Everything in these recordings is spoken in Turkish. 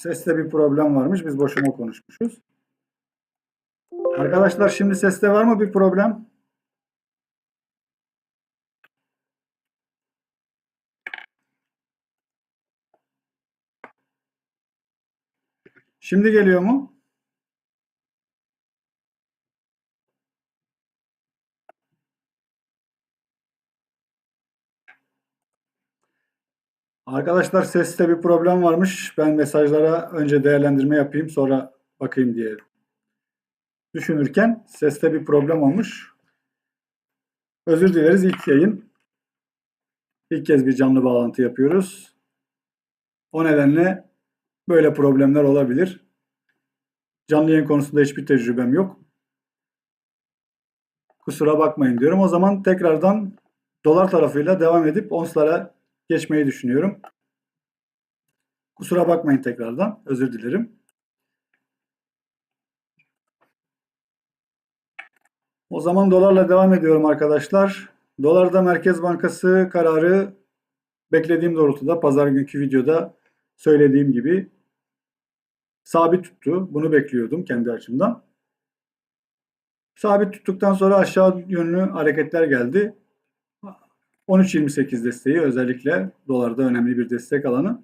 Seste bir problem varmış. Biz boşuna konuşmuşuz. Arkadaşlar şimdi seste var mı bir problem? Şimdi geliyor mu? Arkadaşlar seste bir problem varmış. Ben mesajlara önce değerlendirme yapayım sonra bakayım diye düşünürken seste bir problem olmuş. Özür dileriz ilk yayın. İlk kez bir canlı bağlantı yapıyoruz. O nedenle böyle problemler olabilir. Canlı yayın konusunda hiçbir tecrübem yok. Kusura bakmayın diyorum. O zaman tekrardan dolar tarafıyla devam edip onslara geçmeyi düşünüyorum. Kusura bakmayın tekrardan. Özür dilerim. O zaman dolarla devam ediyorum arkadaşlar. Dolarda Merkez Bankası kararı beklediğim doğrultuda pazar günkü videoda söylediğim gibi sabit tuttu. Bunu bekliyordum kendi açımdan. Sabit tuttuktan sonra aşağı yönlü hareketler geldi. 13.28 desteği özellikle dolarda önemli bir destek alanı.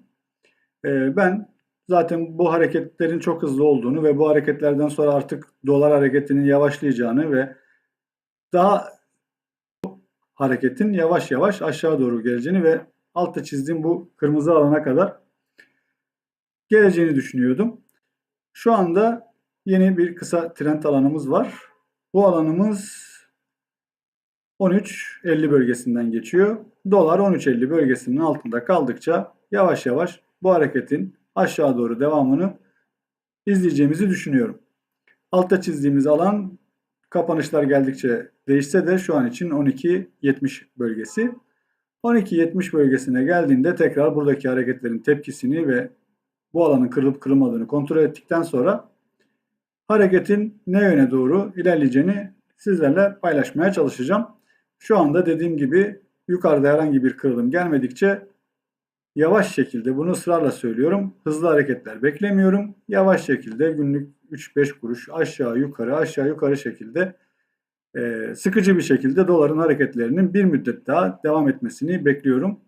Ee, ben zaten bu hareketlerin çok hızlı olduğunu ve bu hareketlerden sonra artık dolar hareketinin yavaşlayacağını ve daha hareketin yavaş yavaş aşağı doğru geleceğini ve altta çizdiğim bu kırmızı alana kadar geleceğini düşünüyordum. Şu anda yeni bir kısa trend alanımız var. Bu alanımız 13.50 bölgesinden geçiyor. Dolar 13.50 bölgesinin altında kaldıkça yavaş yavaş bu hareketin aşağı doğru devamını izleyeceğimizi düşünüyorum. Altta çizdiğimiz alan kapanışlar geldikçe değişse de şu an için 12.70 bölgesi. 12.70 bölgesine geldiğinde tekrar buradaki hareketlerin tepkisini ve bu alanın kırılıp kırılmadığını kontrol ettikten sonra hareketin ne yöne doğru ilerleyeceğini sizlerle paylaşmaya çalışacağım. Şu anda dediğim gibi yukarıda herhangi bir kırılım gelmedikçe yavaş şekilde bunu ısrarla söylüyorum. Hızlı hareketler beklemiyorum. Yavaş şekilde günlük 3-5 kuruş aşağı yukarı aşağı yukarı şekilde e, sıkıcı bir şekilde doların hareketlerinin bir müddet daha devam etmesini bekliyorum.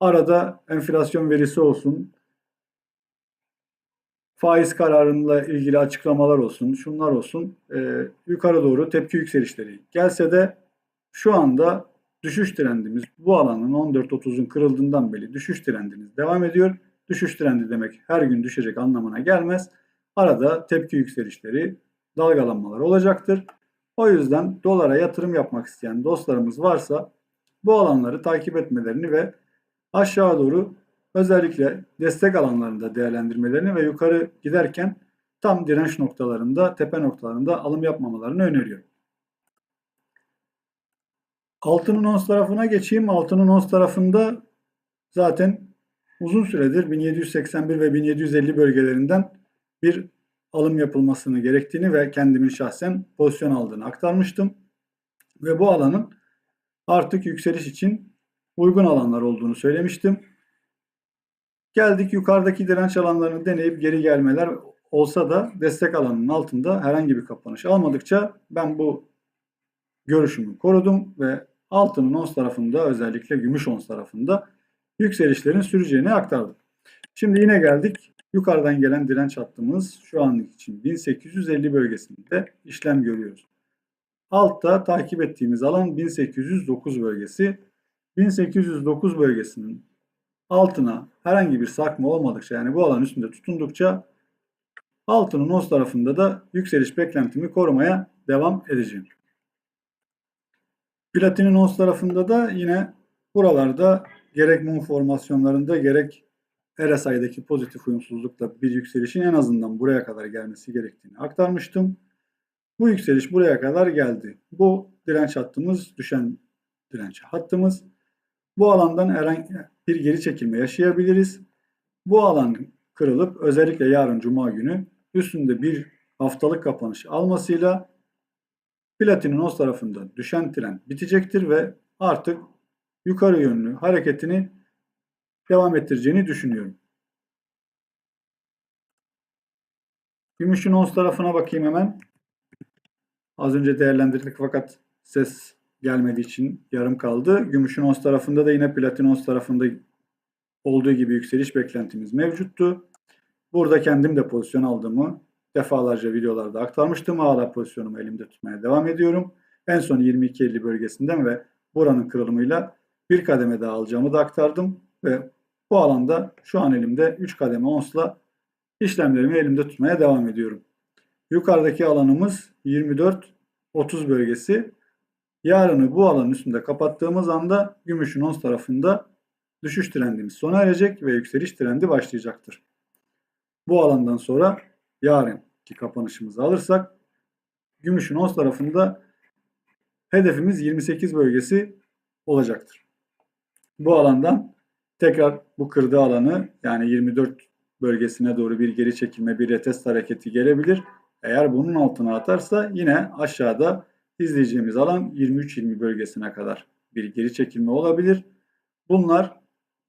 Arada enflasyon verisi olsun, faiz kararıyla ilgili açıklamalar olsun, şunlar olsun, e, yukarı doğru tepki yükselişleri gelse de şu anda düşüş trendimiz bu alanın 14.30'un kırıldığından beri düşüş trendimiz devam ediyor. Düşüş trendi demek her gün düşecek anlamına gelmez. Arada tepki yükselişleri, dalgalanmalar olacaktır. O yüzden dolara yatırım yapmak isteyen dostlarımız varsa bu alanları takip etmelerini ve aşağı doğru özellikle destek alanlarında değerlendirmelerini ve yukarı giderken tam direnç noktalarında, tepe noktalarında alım yapmamalarını öneriyorum. Altının ons tarafına geçeyim. Altının ons tarafında zaten uzun süredir 1781 ve 1750 bölgelerinden bir alım yapılmasını gerektiğini ve kendimin şahsen pozisyon aldığını aktarmıştım. Ve bu alanın artık yükseliş için uygun alanlar olduğunu söylemiştim. Geldik yukarıdaki direnç alanlarını deneyip geri gelmeler olsa da destek alanının altında herhangi bir kapanış almadıkça ben bu görüşümü korudum ve altının ons tarafında özellikle gümüş ons tarafında yükselişlerin süreceğini aktardım. Şimdi yine geldik. Yukarıdan gelen direnç hattımız şu anlık için 1850 bölgesinde işlem görüyoruz. Altta takip ettiğimiz alan 1809 bölgesi. 1809 bölgesinin altına herhangi bir sarkma olmadıkça yani bu alan üstünde tutundukça altının ons tarafında da yükseliş beklentimi korumaya devam edeceğim. Platinin ons tarafında da yine buralarda gerek mum formasyonlarında gerek RSI'deki pozitif uyumsuzlukla bir yükselişin en azından buraya kadar gelmesi gerektiğini aktarmıştım. Bu yükseliş buraya kadar geldi. Bu direnç hattımız düşen direnç hattımız. Bu alandan herhangi bir geri çekilme yaşayabiliriz. Bu alan kırılıp özellikle yarın cuma günü üstünde bir haftalık kapanış almasıyla platinin os tarafında düşen trend bitecektir ve artık yukarı yönlü hareketini devam ettireceğini düşünüyorum. Gümüşün ons tarafına bakayım hemen. Az önce değerlendirdik fakat ses gelmediği için yarım kaldı. Gümüşün ons tarafında da yine platin ons tarafında olduğu gibi yükseliş beklentimiz mevcuttu. Burada kendim de pozisyon aldığımı defalarca videolarda aktarmıştım. Hala pozisyonumu elimde tutmaya devam ediyorum. En son 22.50 bölgesinden ve buranın kırılımıyla bir kademe daha alacağımı da aktardım ve bu alanda şu an elimde 3 kademe onsla işlemlerimi elimde tutmaya devam ediyorum. Yukarıdaki alanımız 24-30 bölgesi. Yarını bu alanın üstünde kapattığımız anda gümüşün ons tarafında düşüş trendimiz sona erecek ve yükseliş trendi başlayacaktır. Bu alandan sonra yarınki kapanışımızı alırsak gümüşün ons tarafında hedefimiz 28 bölgesi olacaktır. Bu alandan tekrar bu kırdığı alanı yani 24 bölgesine doğru bir geri çekilme, bir retest hareketi gelebilir. Eğer bunun altına atarsa yine aşağıda izleyeceğimiz alan 23-20 bölgesine kadar bir geri çekilme olabilir. Bunlar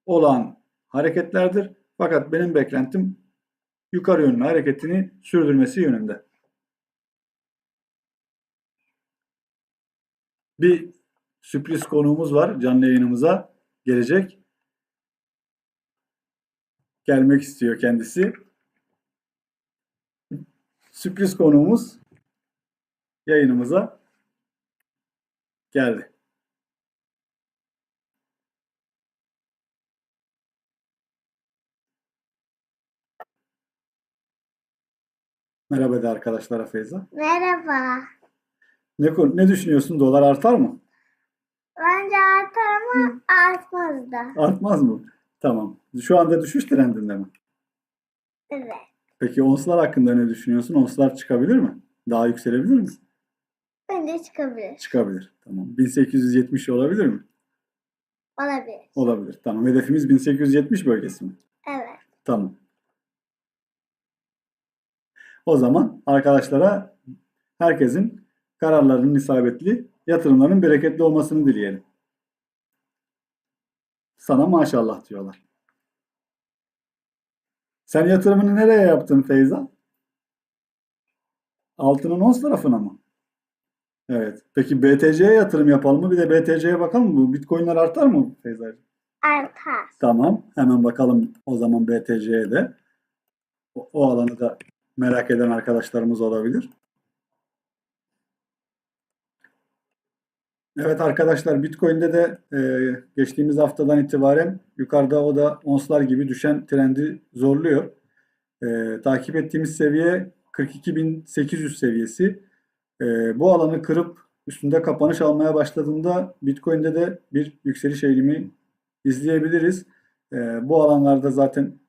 olan hareketlerdir. Fakat benim beklentim yukarı yönlü hareketini sürdürmesi yönünde. Bir sürpriz konuğumuz var canlı yayınımıza gelecek. Gelmek istiyor kendisi. Sürpriz konuğumuz yayınımıza geldi. Merhaba de arkadaşlara Feyza. Merhaba. Ne, konu- ne düşünüyorsun? Dolar artar mı? Bence artar ama artmaz da. Artmaz mı? Tamam. Şu anda düşüş trendinde mi? Evet. Peki onslar hakkında ne düşünüyorsun? Onslar çıkabilir mi? Daha yükselebilir mi? Bence çıkabilir. Çıkabilir. Tamam. 1870 olabilir mi? Olabilir. Olabilir. Tamam. Hedefimiz 1870 bölgesi mi? Evet. Tamam. O zaman arkadaşlara herkesin kararlarının isabetli, yatırımların bereketli olmasını dileyelim. Sana maşallah diyorlar. Sen yatırımını nereye yaptın Feyza? Altının ons tarafına mı? Evet. Peki BTC'ye yatırım yapalım mı? Bir de BTC'ye bakalım mı? Bu Bitcoin'ler artar mı Feyza? Artar. Tamam. Hemen bakalım o zaman BTC'ye de. O, o alanı da merak eden arkadaşlarımız olabilir. Evet arkadaşlar Bitcoin'de de e, geçtiğimiz haftadan itibaren yukarıda o da onslar gibi düşen trendi zorluyor. E, takip ettiğimiz seviye 42.800 seviyesi. E, bu alanı kırıp üstünde kapanış almaya başladığında Bitcoin'de de bir yükseliş eğilimi izleyebiliriz. E, bu alanlarda zaten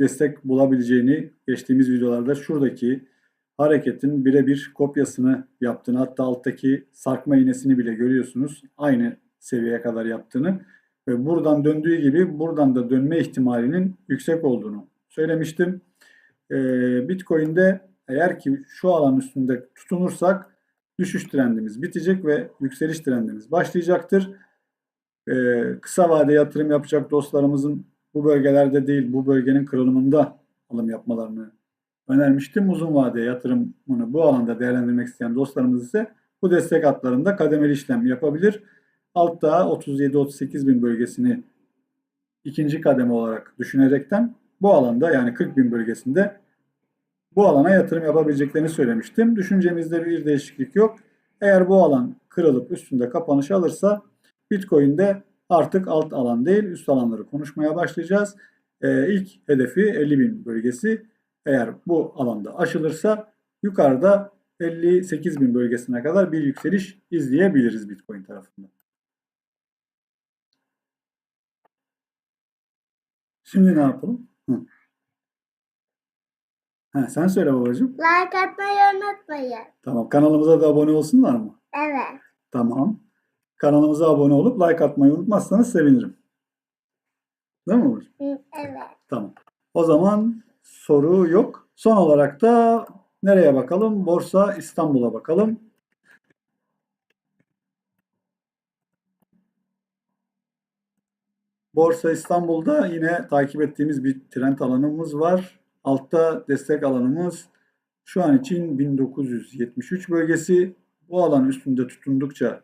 destek bulabileceğini geçtiğimiz videolarda şuradaki hareketin birebir kopyasını yaptığını hatta alttaki sarkma iğnesini bile görüyorsunuz. Aynı seviyeye kadar yaptığını ve buradan döndüğü gibi buradan da dönme ihtimalinin yüksek olduğunu söylemiştim. Ee, Bitcoin'de eğer ki şu alan üstünde tutunursak düşüş trendimiz bitecek ve yükseliş trendimiz başlayacaktır. Ee, kısa vade yatırım yapacak dostlarımızın bu bölgelerde değil bu bölgenin kırılımında alım yapmalarını önermiştim. Uzun vade yatırımını bu alanda değerlendirmek isteyen dostlarımız ise bu destek hatlarında kademeli işlem yapabilir. Altta 37-38 bin bölgesini ikinci kademe olarak düşünerekten bu alanda yani 40 bin bölgesinde bu alana yatırım yapabileceklerini söylemiştim. Düşüncemizde bir değişiklik yok. Eğer bu alan kırılıp üstünde kapanış alırsa Bitcoin'de artık alt alan değil üst alanları konuşmaya başlayacağız. Ee, ilk hedefi 50 bin bölgesi. Eğer bu alanda aşılırsa yukarıda 58 bin bölgesine kadar bir yükseliş izleyebiliriz Bitcoin tarafında. Şimdi ne yapalım? Hı. Ha, sen söyle babacığım. Like atmayı unutmayın. Tamam. Kanalımıza da abone olsunlar mı? Evet. Tamam. Kanalımıza abone olup like atmayı unutmazsanız sevinirim. Değil mi? Hı, Evet. Tamam. O zaman soru yok. Son olarak da nereye bakalım? Borsa İstanbul'a bakalım. Borsa İstanbul'da yine takip ettiğimiz bir trend alanımız var. Altta destek alanımız Şu an için 1973 bölgesi. Bu alan üstünde tutundukça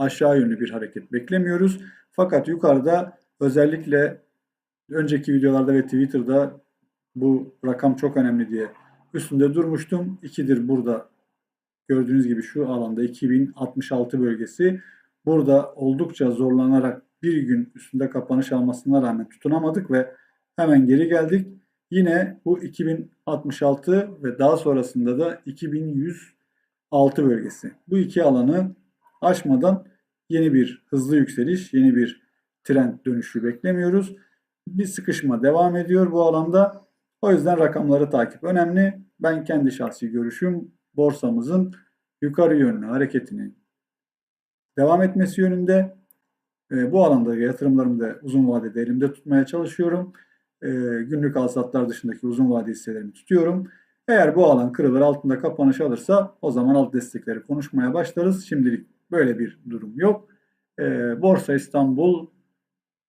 aşağı yönlü bir hareket beklemiyoruz. Fakat yukarıda özellikle önceki videolarda ve Twitter'da bu rakam çok önemli diye üstünde durmuştum. 2'dir burada gördüğünüz gibi şu alanda 2066 bölgesi. Burada oldukça zorlanarak bir gün üstünde kapanış almasına rağmen tutunamadık ve hemen geri geldik. Yine bu 2066 ve daha sonrasında da 2106 bölgesi. Bu iki alanı aşmadan yeni bir hızlı yükseliş, yeni bir trend dönüşü beklemiyoruz. Bir sıkışma devam ediyor bu alanda. O yüzden rakamları takip önemli. Ben kendi şahsi görüşüm borsamızın yukarı yönlü hareketini devam etmesi yönünde. E, bu alanda yatırımlarımı da uzun vadede elimde tutmaya çalışıyorum. E, günlük alsatlar dışındaki uzun vade hisselerimi tutuyorum. Eğer bu alan kırılır altında kapanış alırsa o zaman alt destekleri konuşmaya başlarız. Şimdilik böyle bir durum yok. E, Borsa İstanbul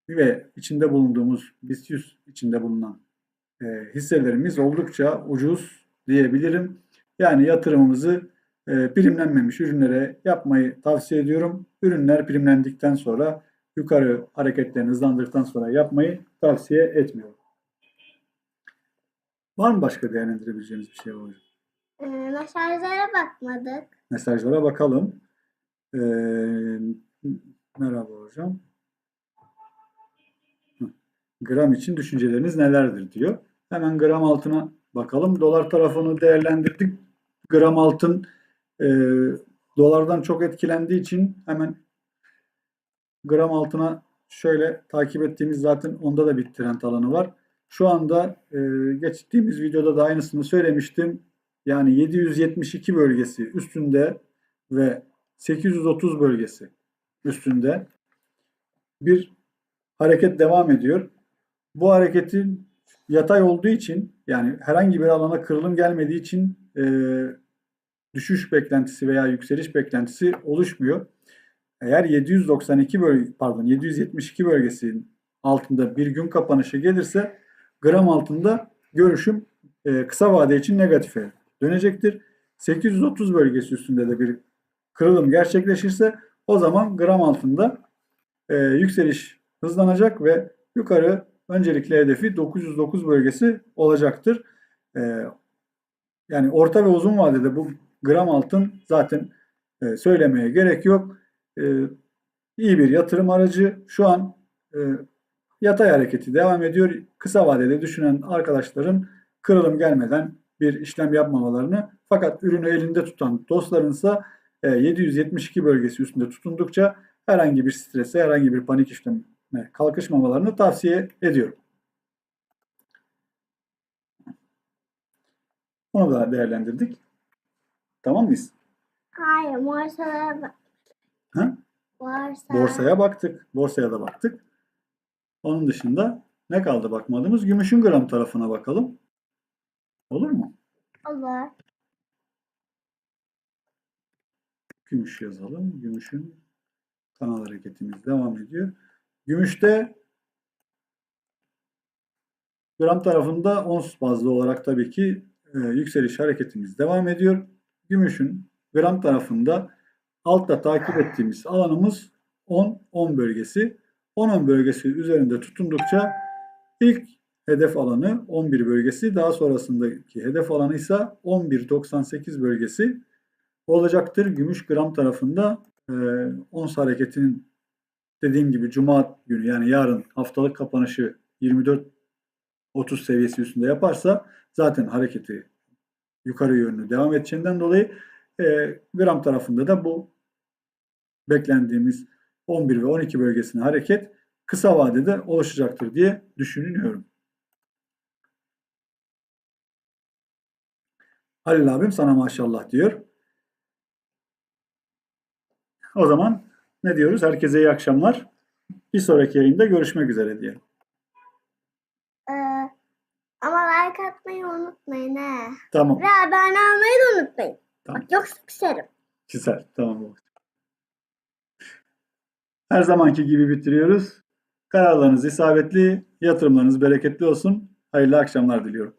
ve içinde bulunduğumuz BIST 100 içinde bulunan e, hisselerimiz oldukça ucuz diyebilirim. Yani yatırımımızı e, primlenmemiş ürünlere yapmayı tavsiye ediyorum. Ürünler primlendikten sonra yukarı hareketlerini hızlandırdıktan sonra yapmayı tavsiye etmiyorum. Var mı başka değerlendirebileceğimiz bir şey hocam? Ee, mesajlara bakmadık. Mesajlara bakalım. Ee, merhaba hocam. Gram için düşünceleriniz nelerdir diyor. Hemen gram altına bakalım. Dolar tarafını değerlendirdik. Gram altın e, dolardan çok etkilendiği için hemen gram altına şöyle takip ettiğimiz zaten onda da bir trend alanı var. Şu anda e, geçtiğimiz videoda da aynısını söylemiştim. Yani 772 bölgesi üstünde ve 830 bölgesi üstünde bir hareket devam ediyor. Bu hareketin yatay olduğu için yani herhangi bir alana kırılım gelmediği için e, düşüş beklentisi veya yükseliş beklentisi oluşmuyor. Eğer 792 bölge pardon 772 bölgesinin altında bir gün kapanışı gelirse gram altında görüşüm e, kısa vade için negatife dönecektir. 830 bölgesi üstünde de bir kırılım gerçekleşirse o zaman gram altında e, yükseliş hızlanacak ve yukarı öncelikle hedefi 909 bölgesi olacaktır. E, yani orta ve uzun vadede bu gram altın zaten e, söylemeye gerek yok. E, iyi bir yatırım aracı. Şu an e, yatay hareketi devam ediyor. Kısa vadede düşünen arkadaşların kırılım gelmeden bir işlem yapmamalarını fakat ürünü elinde tutan dostlarınsa 772 bölgesi üstünde tutundukça herhangi bir strese, herhangi bir panik işleme kalkışmamalarını tavsiye ediyorum. Onu da değerlendirdik. Tamam mıyız? Hayır, borsaya bak. Ha? Borsa. Borsaya baktık. Borsaya da baktık. Onun dışında ne kaldı bakmadığımız? Gümüşün gram tarafına bakalım. Olur mu? Olur. Gümüş yazalım. Gümüşün kanal hareketimiz devam ediyor. Gümüşte gram tarafında ons bazlı olarak tabii ki e, yükseliş hareketimiz devam ediyor. Gümüşün gram tarafında altta takip ettiğimiz alanımız 10-10 bölgesi. 10-10 bölgesi üzerinde tutundukça ilk hedef alanı 11 bölgesi daha sonrasındaki hedef alanı ise 11.98 bölgesi olacaktır. Gümüş gram tarafında e, ons hareketinin dediğim gibi cuma günü yani yarın haftalık kapanışı 24 30 seviyesi üstünde yaparsa zaten hareketi yukarı yönlü devam edeceğinden dolayı e, gram tarafında da bu beklendiğimiz 11 ve 12 bölgesine hareket kısa vadede oluşacaktır diye düşünüyorum. Halil abim sana maşallah diyor. O zaman ne diyoruz? Herkese iyi akşamlar. Bir sonraki yayında görüşmek üzere diyelim. Ee, ama like atmayı unutmayın he. Tamam. Ve abone olmayı da unutmayın. Tamam. Bak yoksa küserim. Güzel. Tamam. Her zamanki gibi bitiriyoruz. Kararlarınız isabetli, yatırımlarınız bereketli olsun. Hayırlı akşamlar diliyorum.